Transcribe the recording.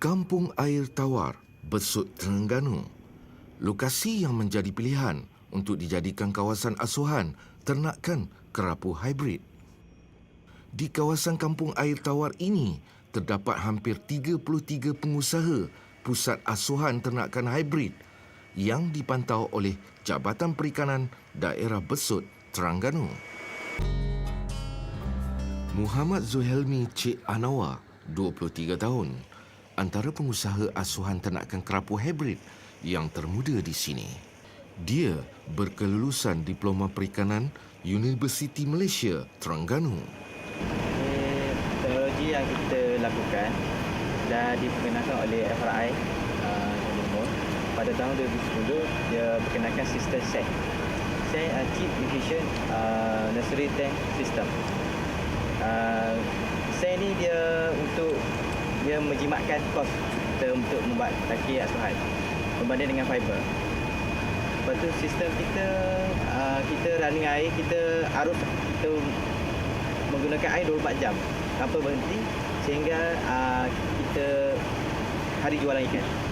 Kampung Air Tawar, Besut Terengganu. Lokasi yang menjadi pilihan untuk dijadikan kawasan asuhan ternakan kerapu hybrid. Di kawasan Kampung Air Tawar ini, terdapat hampir 33 pengusaha pusat asuhan ternakan hybrid yang dipantau oleh Jabatan Perikanan Daerah Besut, Terengganu. Muhammad Zuhelmi Cik Anawa, 23 tahun, antara pengusaha asuhan ternakan kerapu hybrid yang termuda di sini. Dia berkelulusan Diploma Perikanan Universiti Malaysia, Terengganu. Teknologi yang kita lakukan dah diperkenalkan oleh FRI uh. Pada tahun 2010, dia berkenalkan sistem SEC. SEC uh, Chip Efficient uh, Nursery Tank System. Uh, SEC ni dia dia menjimatkan kos kita untuk membuat taki asuhan berbanding dengan fiber. Lepas tu sistem kita uh, kita running air, kita arus kita menggunakan air 24 jam tanpa berhenti sehingga uh, kita hari jualan ikan.